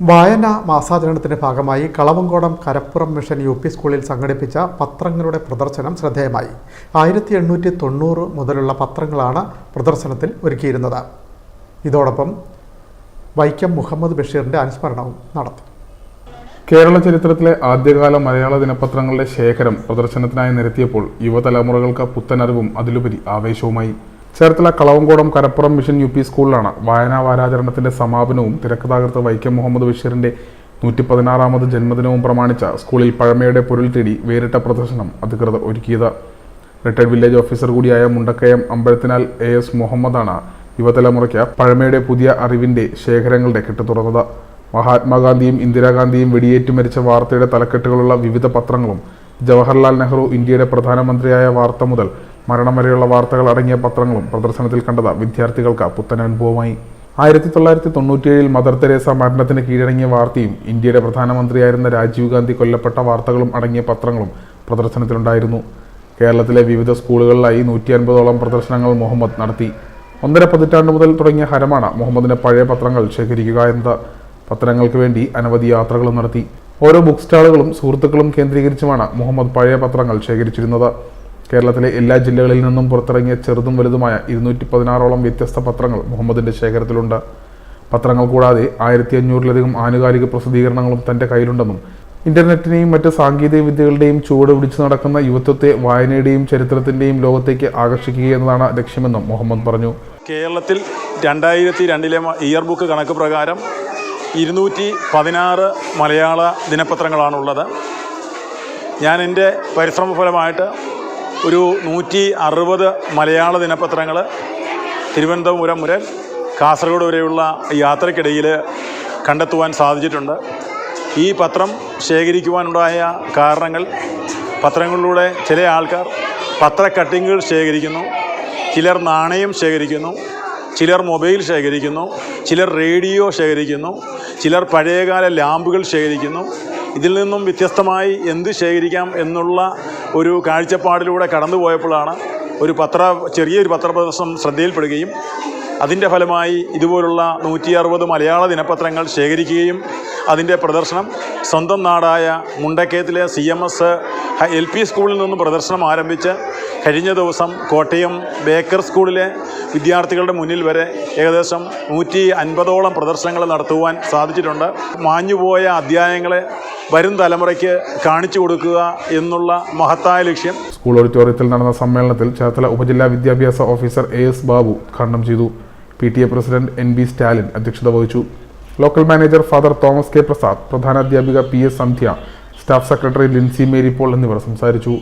വായന മാസാചരണത്തിന്റെ ഭാഗമായി Kalavamkodam Karappuram mission U P സ്കൂളിൽ സംഘടിപ്പിച്ച പത്രങ്ങളുടെ പ്രദർശനം ശ്രദ്ധേയമായി. ആയിരത്തി എണ്ണൂറ്റി തൊണ്ണൂറ് മുതലുള്ള പത്രങ്ങളാണ് പ്രദർശനത്തിൽ ഒരുക്കിയിരുന്നത്. ഇതോടൊപ്പം വൈക്കം മുഹമ്മദ് ബഷീറിന്റെ അനുസ്മരണവും നടത്തി. കേരള ചരിത്രത്തിലെ ആദ്യകാല മലയാള ദിനപത്രങ്ങളുടെ ശേഖരം പ്രദർശനത്തിനായി നിരത്തിയപ്പോൾ യുവതലമുറകൾക്ക് പുത്തനറിവും അതിലുപരി ആവേശവുമായി. Cherthala Kalavamkodam Karappuram mission U P സ്കൂളിലാണ് വായനാ വാരാചരണത്തിന്റെ സമാപനവും തിരക്കഥാകൃത്ത് വൈക്കം മുഹമ്മദ് ബഷീറിന്റെ നൂറ്റി പതിനാറാമത് ജന്മദിനവും പ്രമാണിച്ച സ്കൂളിൽ പഴമയുടെ പൊരുൾ തേടി വേറിട്ട പ്രദർശനം അധികൃതർ ഒരുക്കിയത്. റിട്ടയർഡ് വില്ലേജ് ഓഫീസർ കൂടിയായ മുണ്ടക്കയം അമ്പലത്തിനാൽ എ എസ് മുഹമ്മദാണ് യുവതലമുറയ്ക്ക് പഴമയുടെ പുതിയ അറിവിന്റെ ശേഖരങ്ങളുടെ കെട്ട് തുറന്നത്. മഹാത്മാഗാന്ധിയും ഇന്ദിരാഗാന്ധിയും വെടിയേറ്റ് മരിച്ച വാർത്തയുടെ തലക്കെട്ടുകളുള്ള വിവിധ പത്രങ്ങളും ജവഹർലാൽ നെഹ്റു ഇന്ത്യയുടെ പ്രധാനമന്ത്രിയായ വാർത്ത മുതൽ മരണം വരെയുള്ള വാർത്തകൾ അടങ്ങിയ പത്രങ്ങളും പ്രദർശനത്തിൽ കണ്ടത് വിദ്യാർത്ഥികൾക്ക് പുത്തൻ അനുഭവമായി. ആയിരത്തി തൊള്ളായിരത്തി തൊണ്ണൂറ്റിയേഴിൽ മദർ തെരേസ മരണത്തിന് കീഴടങ്ങിയ വാർത്തയും ഇന്ത്യയുടെ പ്രധാനമന്ത്രിയായിരുന്ന രാജീവ് ഗാന്ധി കൊല്ലപ്പെട്ട വാർത്തകളും അടങ്ങിയ പത്രങ്ങളും പ്രദർശനത്തിലുണ്ടായിരുന്നു. കേരളത്തിലെ വിവിധ സ്കൂളുകളിലായി നൂറ്റി അൻപതോളം പ്രദർശനങ്ങൾ മുഹമ്മദ് നടത്തി. ഒന്നര പതിറ്റാണ്ട് മുതൽ തുടങ്ങിയ ഹരമാണ് മുഹമ്മദിന്റെ പഴയ പത്രങ്ങൾ ശേഖരിക്കുക എന്നത്. പത്രങ്ങൾക്ക് വേണ്ടി അനവധി യാത്രകളും നടത്തി. ഓരോ ബുക്ക് സ്റ്റാളുകളും സുഹൃത്തുക്കളും കേന്ദ്രീകരിച്ചുമാണ് മുഹമ്മദ് പഴയ പത്രങ്ങൾ ശേഖരിച്ചിരുന്നത്. കേരളത്തിലെ എല്ലാ ജില്ലകളിൽ നിന്നും പുറത്തിറങ്ങിയ ചെറുതും വലുതുമായ ഇരുന്നൂറ്റി പതിനാറോളം വ്യത്യസ്ത പത്രങ്ങൾ മുഹമ്മദിന്റെ ശേഖരത്തിലുണ്ട്. പത്രങ്ങൾ കൂടാതെ ആയിരത്തി അഞ്ഞൂറിലധികം ആനുകാലിക പ്രസിദ്ധീകരണങ്ങളും തന്റെ കയ്യിലുണ്ടെന്നും ഇന്റർനെറ്റിനെയും മറ്റ് സാങ്കേതിക വിദ്യകളുടെയും ചുവട് പിടിച്ചു നടക്കുന്ന യുവത്വത്തെ വായനയുടെയും ചരിത്രത്തിന്റെയും ലോകത്തേക്ക് ആകർഷിക്കുക എന്നതാണ് ലക്ഷ്യമെന്നും മുഹമ്മദ് പറഞ്ഞു. കേരളത്തിൽ രണ്ടായിരത്തി രണ്ടിലെ ഇയർ ബുക്ക് കണക്ക് പ്രകാരം ഇരുന്നൂറ്റി പതിനാറ് മലയാള ദിനപത്രങ്ങളാണുള്ളത്. ഞാൻ എന്റെ പരിശ്രമ ഫലമായിട്ട് ഒരു നൂറ്റി അറുപത് മലയാള ദിനപത്രങ്ങൾ തിരുവനന്തപുരം മുതൽ കാസർഗോഡ് വരെയുള്ള യാത്രക്കിടയിൽ കണ്ടെത്തുവാൻ സാധിച്ചിട്ടുണ്ട്. ഈ പത്രം ശേഖരിക്കുവാനുണ്ടായ കാരണങ്ങൾ പത്രങ്ങളിലൂടെ ചില ആൾക്കാർ പത്ര കട്ടിങ്ങുകൾ ശേഖരിക്കുന്നു ചിലർ നാണയം ശേഖരിക്കുന്നു ചിലർ മൊബൈൽ ശേഖരിക്കുന്നു ചിലർ റേഡിയോ ശേഖരിക്കുന്നു ചിലർ പഴയകാല ലാമ്പുകൾ ശേഖരിക്കുന്നു ഇതിൽ നിന്നും വ്യത്യസ്തമായി എന്ത് ശേഖരിക്കാം എന്നുള്ള ഒരു കാഴ്ചപ്പാടിലൂടെ കടന്നു പോയപ്പോഴാണ് ഒരു പത്ര ചെറിയൊരു പത്രപ്രദർശനം ശ്രദ്ധയിൽപ്പെടുകയും അതിന്റെ ഫലമായി ഇതുപോലുള്ള നൂറ്റി അറുപത് മലയാള ദിനപത്രങ്ങൾ ശേഖരിക്കുകയും അതിന്റെ പ്രദർശനം. സ്വന്തം നാടായ മുണ്ടക്കയത്തിലെ C M S L P സ്കൂളിൽ നിന്നും പ്രദർശനം ആരംഭിച്ച് കഴിഞ്ഞ ദിവസം കോട്ടയം ബേക്കർ സ്കൂളിലെ വിദ്യാർത്ഥികളുടെ മുന്നിൽ വരെ ഏകദേശം നൂറ്റി അൻപതോളം പ്രദർശനങ്ങൾ നടത്തുവാൻ സാധിച്ചിട്ടുണ്ട്. മാഞ്ഞുപോയ അധ്യായങ്ങളെ വരും തലമുറയ്ക്ക് കാണിച്ചു കൊടുക്കുക എന്നുള്ള മഹത്തായ ലക്ഷ്യം. സ്കൂൾ ഓഡിറ്റോറിയത്തിൽ നടന്ന സമ്മേളനത്തിൽ ചേർത്തല ഉപജില്ലാ വിദ്യാഭ്യാസ ഓഫീസർ എ എസ് ബാബു ഉദ്ഘാടനം ചെയ്തു. P T A president N B Stalin അധ്യക്ഷത വഹിച്ചു. Local manager father Thomas K Prasad പ്രധാനാധ്യാപിക P S Sandhya staff secretary Lincy Mary Paul എന്നിവർ സംസാരിച്ചു.